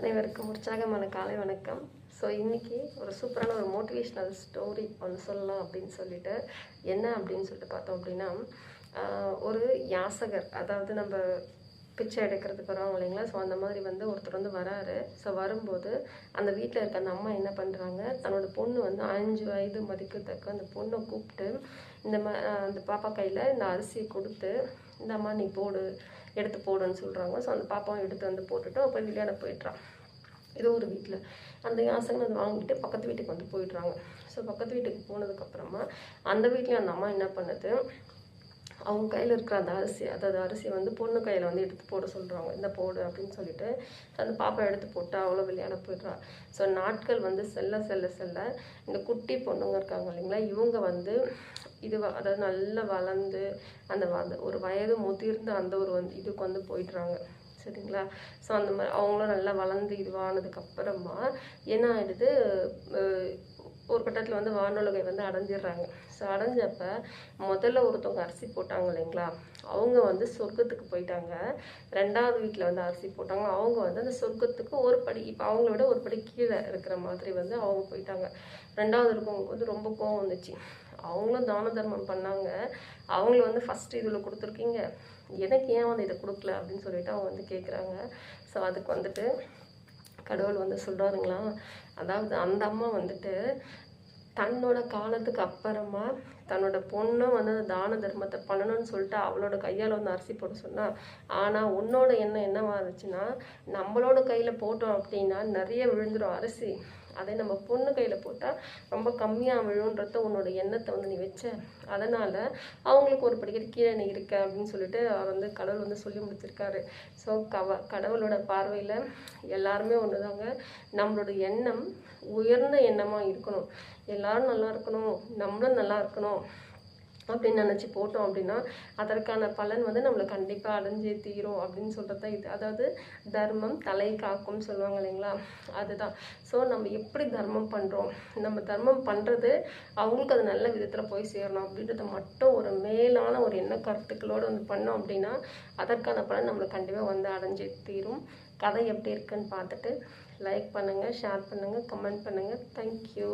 அனைவருக்கும் உற்சாகமான காலை வணக்கம். ஸோ இன்றைக்கி ஒரு சூப்பரான ஒரு மோட்டிவேஷ்னல் ஸ்டோரி ஒன்று சொல்லலாம் அப்படின்னு சொல்லிட்டு என்ன அப்படின்னு சொல்லிட்டு பார்த்தோம் அப்படின்னா ஒரு யாசகர் அதாவது நம்ம பிச்சை எடுக்கிறதுக்கு வரோம் இல்லைங்களா? ஸோ அந்த மாதிரி வந்து ஒருத்தர் வந்து வராரு. ஸோ வரும்போது அந்த வீட்டில் இருக்க அந்த அம்மா என்ன பண்ணுறாங்க தன்னோட பொண்ணு வந்து அஞ்சு வயது மதிக்கத்தக்க அந்த பொண்ணை கூப்பிட்டு இந்த மா அந்த பாப்பா கையில் இந்த அரிசியை கொடுத்து இந்த அம்மா நீ போடு. எடுத்து போடுன்னு சொல்கிறாங்க ஸோ அந்த பாப்பாவும் எடுத்து வந்து போட்டுட்டு அப்போ விளையாட போயிட்டுறான் ஏதோ ஒரு வீட்டில் அந்த யாசகன் அதை வாங்கிட்டு பக்கத்து வீட்டுக்கு வந்து போயிடுறாங்க. ஸோ பக்கத்து வீட்டுக்கு போனதுக்கப்புறமா அந்த வீட்லேயும் அந்த அம்மா என்ன பண்ணுது? அவங்க கையில் இருக்கிற அந்த அரிசி அதாவது அரிசியை வந்து பொண்ணு கையில் வந்து எடுத்து போட சொல்கிறாங்க இந்த போடு அப்படின்னு சொல்லிட்டு அந்த பாப்பா எடுத்து போட்டு அவ்வளோ விளையாட போயிடுறா. ஸோ நாட்கள் வந்து செல்ல செல்ல செல்ல இந்த குட்டி பொண்ணுங்க இருக்காங்க இல்லைங்களா? இவங்க வந்து இது அதாவது நல்லா வளர்ந்து அந்த வ- ஒரு வயது முதிர்ந்து அந்த ஒரு வந்து இதுக்கு வந்து போயிடுறாங்க. சரிங்களா? ஸோ அந்த மாதிரி அவங்களும் நல்லா வளர்ந்து இதுவானதுக்கு அப்புறமா என்ன ஆயிடுது? ஒரு கட்டத்தில் வந்து வானுலகை வந்து அடைஞ்சிடுறாங்க. ஸோ அடைஞ்சப்ப முதல்ல ஒருத்தவங்க அரிசி போட்டாங்க இல்லைங்களா? அவங்க வந்து சொர்க்கத்துக்கு போயிட்டாங்க. ரெண்டாவது வீட்டில் வந்து அரிசி போட்டாங்க. அவங்க வந்து அந்த சொர்க்கத்துக்கு ஒரு படி இப்போ அவங்கள விட ஒரு படி கீழே இருக்கிற மாதிரி வந்து அவங்க போயிட்டாங்க. ரெண்டாவது இருக்கவங்களுக்கு வந்து ரொம்ப கோவம் வந்துச்சு. அவங்களும் தான தர்மம் பண்ணாங்க. அவங்கள வந்து ஃபஸ்ட்டு இதில் கொடுத்துருக்கீங்க. எனக்கு ஏன் வந்து இதை கொடுக்கல அப்படின்னு சொல்லிட்டு அவங்க வந்து கேட்குறாங்க ஸோ அதுக்கு வந்துட்டு கடவுள் வந்து சொல்கிறாருங்களா அதாவது அந்த அம்மா வந்துட்டு தன்னோட காலத்துக்கு அப்புறமா தன்னோட பொண்ணும் வந்து அந்த தான தர்மத்தை பண்ணணும்னு சொல்லிட்டு அவளோட கையால் வந்து அரிசி போட சொன்னால் ஆனால் உன்னோட எண்ணம் என்னவா இருந்துச்சுன்னா நம்மளோட கையில் போட்டோம் அப்படின்னா நிறைய விழுந்துடும் அரிசி. அதே நம்ம பொண்ணு கையில் போட்டால் ரொம்ப கம்மியாக விழுன்றத உன்னோட எண்ணத்தை வந்து நீ வச்ச. அதனால் அவங்களுக்கு ஒரு படிக்கிற கீழே நீ இருக்க அப்படின்னு சொல்லிட்டு அவர் வந்து கடவுள் வந்து சொல்லி முடிச்சிருக்காரு. ஸோ கவ கடவுளோட பார்வையில் எல்லாருமே ஒன்று தாங்க நம்மளோட எண்ணம் உயர்ந்த எண்ணமாக இருக்கணும். எல்லாரும் நல்லா இருக்கணும். நம்மளும் நல்லா இருக்கணும். அப்படின்னு நினச்சி போட்டோம் அப்படின்னா அதற்கான பலன் வந்து நம்மளை கண்டிப்பாக அடைஞ்சே தீரும் அப்படின்னு சொல்கிறது தான் இது. அதாவது தர்மம் தலை காக்கும் சொல்லுவாங்க இல்லைங்களா? அதுதான். ஸோ நம்ம எப்படி தர்மம் பண்ணுறோம் நம்ம தர்மம் பண்ணுறது அவங்களுக்கு அது நல்ல விதத்தில் போய் சேரணும் அப்படின்றத மட்டும் ஒரு மேலான ஒரு எண்ண கருத்துக்களோடு வந்து பண்ணோம் அப்படின்னா அதற்கான பலன் நம்மளை கண்டிப்பாக வந்து அடைஞ்சே தீரும். கதை எப்படி இருக்குன்னு பார்த்துட்டு லைக் பண்ணுங்கள் ஷேர் பண்ணுங்கள் கமெண்ட் பண்ணுங்கள் தேங்க்யூ